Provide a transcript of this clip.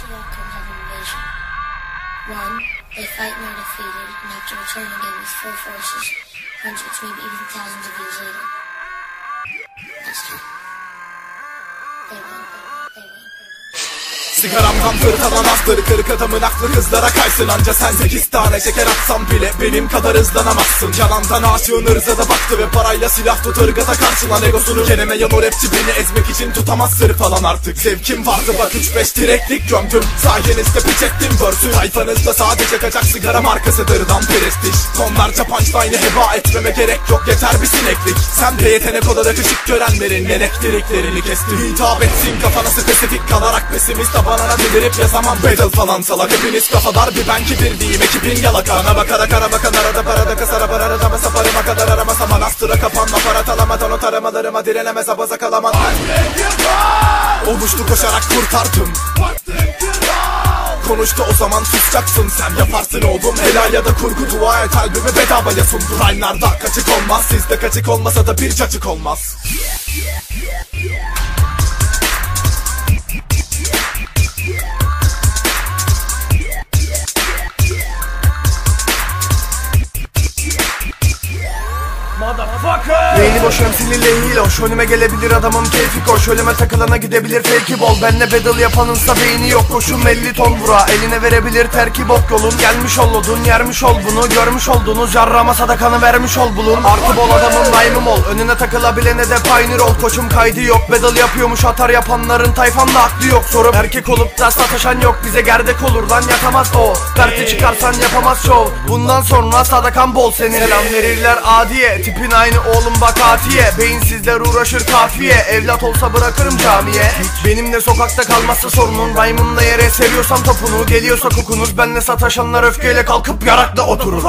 two outcomes of invasion. One, they fight and are defeated and have to return again with full forces, hundreds, maybe even thousands of years later. That's. They win. Sigaramdan fırtalan aftır Kırk adamın aklı kızlara kaysın. Anca sen sekiz tane şeker atsan bile Benim kadar hızlanamazsın. Canandan aşığın ırza da baktı Ve parayla silah tut ırgata karşılan egosunu. Kenemeyen o rapçi beni ezmek için tutamaz sır falan artık. Zevkim vardı bak 3-5 direklik gömdüm. Sayenizde piç ettim verse'ü Tayfanızda sadece kaçak sigara markasıdır dan prestij. Tonlarca punchline'ı heba etmeme gerek yok Yeter bir sineklik. Sen de yetenek olarak ışık görenlerin Elektriklerini kestim. Hitap etsin kafana spesifik kalarak Pesimist tabanına delirip yazamam Battle falan salak. Hepiniz kafadar bir ben kibirliyim Ekibin yalakana bakarak arama kadar arada parada kasara parada dama saparıma kadar aramasam Anastıra kapanma para talamadan o taramalarıma direnemez abaza kalaman Olmuştu koşarak kurtardım. Konuştu o zaman susacaksın sen yaparsın oğlum. Helal ya da kurgu dua et albümü bedavaya sundu Rhyme'larda kaçık olmaz sizde kaçık olmasa da bir cacık olmaz Beyni boş emsili lehil hoş Önüme gelebilir adamım keyfi koş. Ölüme takılana gidebilir fake bol. Benle battle yapanınsa beyni yok. Koşum 50 ton vura Eline verebilir terki bok yolun. Gelmiş ol odun yermiş ol bunu. Görmüş olduğunuz yarrama sadakanı vermiş ol bulun. Artı bol adamın lime'ım ol. Önüne takılabilene de pioneer ol. Koçum kaydı yok. Battle yapıyormuş atar yapanların tayfanda aklı yok. Sorup erkek olup da sataşan yok. Bize gerdek olur lan yatamaz o. Kartı çıkarsan yapamaz şov. Bundan sonra sadakan bol senin. Selam verirler adiye Tipin aynı oğlum bak atiye Beyinsizler uğraşır kafiye. Evlat olsa bırakırım camiye. Benimle sokakta kalmazsa sorunun Rhyme'ımla yere seriyorsam topunu. Geliyorsa kokunuz benle sataşanlar öfkeyle kalkıp yarakta oturur